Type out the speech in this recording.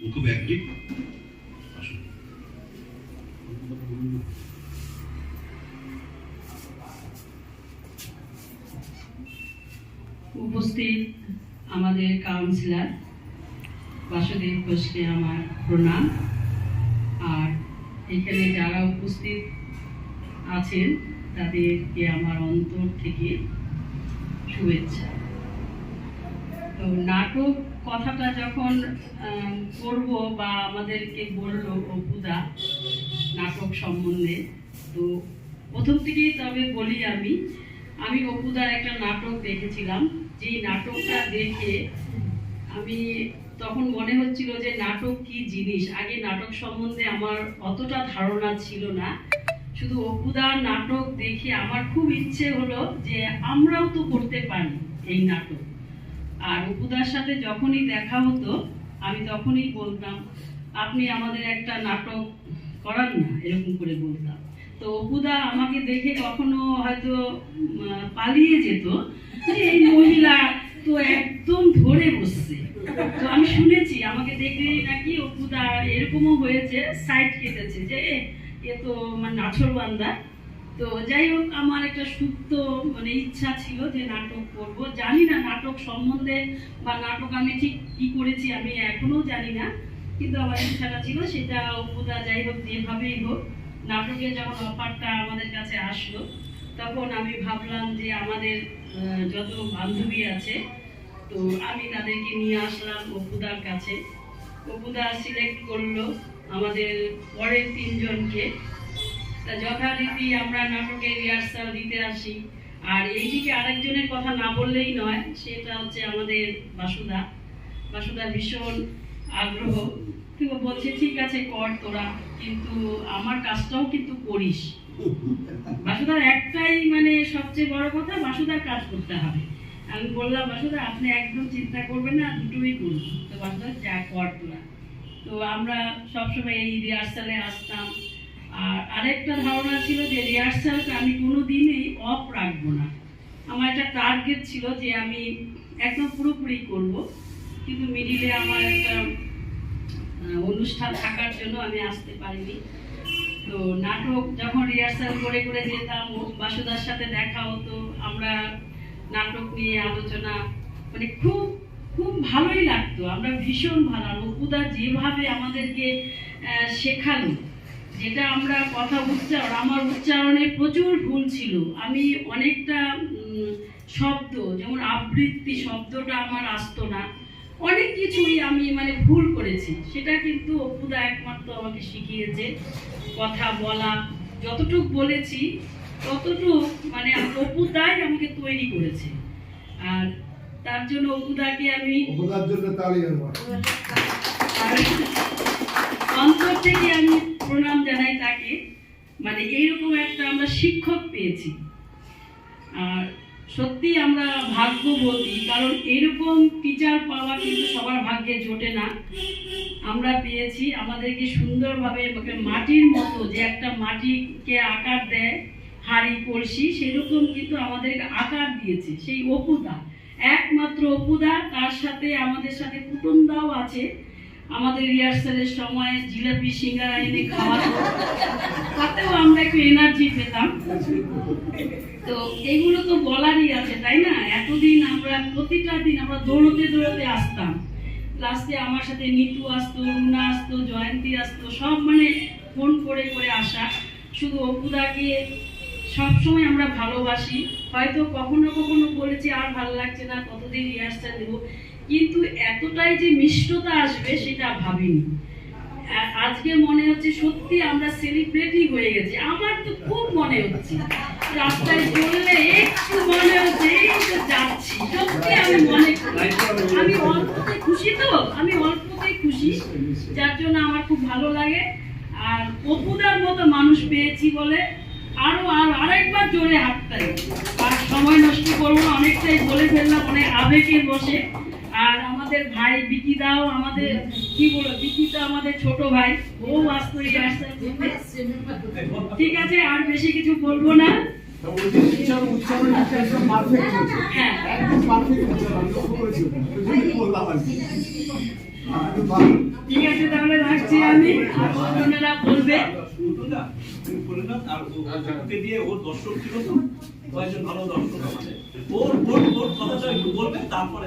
খুব উপস্থিত আমাদের কাউন্সিলর বাসুদেব ঘোষকে আমার প্রণাম। আর এখানে যারা উপস্থিত আছেন, তাদেরকে আমার অন্তর থেকে শুভেচ্ছা। তো নাটক কথাটা যখন করব বা আমাদেরকে বলল অপুদা নাটক সম্বন্ধে, তো প্রথম থেকেই তবে বলি আমি আমি অপুদার একটা নাটক দেখেছিলাম, যেই নাটকটা দেখে আমি তখন মনে হচ্ছিল যে নাটক কি জিনিস? আগে নাটক সম্বন্ধে আমার অতটা ধারণা ছিল না। শুধু অপুদার নাটক দেখে আমার খুব ইচ্ছে হলো যে আমরাও তো করতে পারি এই নাটক। আর অপুদার সাথে যখনই দেখা হতো, আমি তখনই বলতাম, আপনি আমাদের একটা নাটক করান না, এরকম করে বলতাম। তো অপুদা আমাকে দেখে কখনো হয়তো পালিয়ে যেত এই মহিলা তো একদম ধরে বসছে। তো আমি শুনেছি, আমাকে দেখলেই নাকি অপুদা এরকমও হয়েছে, সাইড কেটেছে যে, এ তো মানে নাছর বান্দা। তো যাই হোক, আমার একটা সুপ্ত মানে ইচ্ছা ছিল যে নাটক করব। জানি না নাটক সম্বন্ধে বা নাটক আমি ঠিক কি করেছি আমি এখনও জানি না, কিন্তু আমার ইচ্ছাটা ছিল সেটা উপদা যাই হোক, যেভাবেই হোক নাটকে যখন অফারটা আমাদের কাছে আসলো, তখন আমি ভাবলাম যে আমাদের যত বান্ধবী আছে, তো আমি তাদেরকে নিয়ে আসলাম অপুদার কাছে। অপুদা সিলেক্ট করল আমাদের পরের তিনজনকে। যথারীতি আমরা রিহার্সাল দিতে আসি। আর এইদিকে আরেকজনের কথা না বললেই নয়, সেটা হচ্ছে আমাদের বাসুদা। ভীষণ আগ্রহ। বলছে, ঠিক আছে, কর তোরা, কিন্তু আমার কাজটাও কিন্তু করিস। বাসুদার একটাই মানে সবচেয়ে বড় কথা, বাসুদার কাজ করতে হবে। আমি বললাম, বাসুদা, আপনি একদম চিন্তা করবেন না, দুটোই করুন তো বাসুদা, যা কর তোরা। তো আমরা সবসময় এই রিহার্সালে আসতাম। আর আরেকটা ধারণা ছিল যে রিহার্সালটা আমি কোনো দিনই অফ রাখব না। আমার একটা টার্গেট ছিল যে আমি একদম পুরোপুরি করব, কিন্তু মিডিলে আমার একটা অনুষ্ঠান থাকার জন্য আমি আসতে পারিনি। তো নাটক যখন রিহার্সাল করে করে যেতাম বাসুদার সাথে দেখা হতো, আমরা নাটক নিয়ে আলোচনা মানে খুব খুব ভালোই লাগতো। আমরা ভীষণ ভালো, আর অপুদা যেভাবে আমাদেরকে শেখালো যেটা আমরা কথা উচ্চারণ আমার উচ্চারণে প্রচুর ভুল ছিল। আমি অনেকটা শব্দ যেমন আবৃত্তি শব্দটা আমার আসতো না। অনেক কিছুই আমি মানে ভুল করেছি। সেটা কিন্তু অপুদা একমাত্র আমাকে শিখিয়েছে কথা বলা। যতটুক বলেছি ততটুক মানে অপুদাই আমাকে তৈরি করেছে। আর তার জন্য অপুদাকে আমি অন্তর থেকে আমি প্রণাম তাকে মানে এইরকম একটা আমরা শিক্ষক পেয়েছি। আর সত্যি আমরা ভাগ্যবতী, কারণ এরকম টিচার পাওয়া কিন্তু সবার ভাগ্যে জোটে না। আমরা পেয়েছি, আমাদেরকে সুন্দরভাবে মাটির মতো যে একটা মাটিকে আকার দেয়, হাড়ি, কলসি, সেরকম কিন্তু আমাদেরকে আকার দিয়েছে, সেই অপুদা। একমাত্র অপুদা, তার সাথে আমাদের সাথে কুটুমদাও আছে। আমাদের রিহার্সালের সময় জিলাপি, সিঙ্গারা এনে খাওয়াতো তাতেও আমরা একটু এনার্জি পেতাম। তো এগুলো তো বলারই আছে, তাই না? এতদিন আমরা, প্রতিটা দিন আমরা দৌড়তে দৌড়তে আসতাম। লাস্টে আমার সাথে নিতু আসতো, রুনা আসতো, জয়ন্তী আসতো, সব মানে ফোন করে করে আসা। শুধু অপুদাকে সবসময় আমরা ভালোবাসি। হয়তো কখনো কখনো বলেছি, আর ভালো লাগছে না, কতদিন রিহার্সাল দেবো কিন্তু এতটাই যে মিষ্টতা আসবে সেটা ভাবিনি। আজকে মনে হচ্ছে সত্যি আমরা সেলিব্রিটি হয়ে গেছি। আমার তো খুব মনে হচ্ছে। রাস্তায় চললে একটু মনে হচ্ছে, এই তো যাচ্ছি। সত্যি আমি মনে আমি অল্পতে খুশি তো, আমি অল্পতেই খুশি। যার জন্য আমার খুব ভালো লাগে। আর অপুদার মতো মানুষ পেয়েছি বলে আরও আর আরেকবার জোরে হাঁটতে আর সময় নষ্ট করব অনেকটাই বলে ফেললাম, অনেক আবেগে বসে। আর আমাদের ভাই বিকি দাও, আমাদের কি বলো, বিকি তো আমাদের ছোট ভাই, ও আসতো ঠিক আছে, আর বেশি কিছু বলব না। হ্যাঁ। ঠিক আছে, তাহলে রাখছি আমি, আর অন্যরা বলবে? দিয়ে ওর দর্শক ছিল তো কয়েকজন ভালো দর্শক আমাদের ওর ওর ওর কথা বলবে তারপরে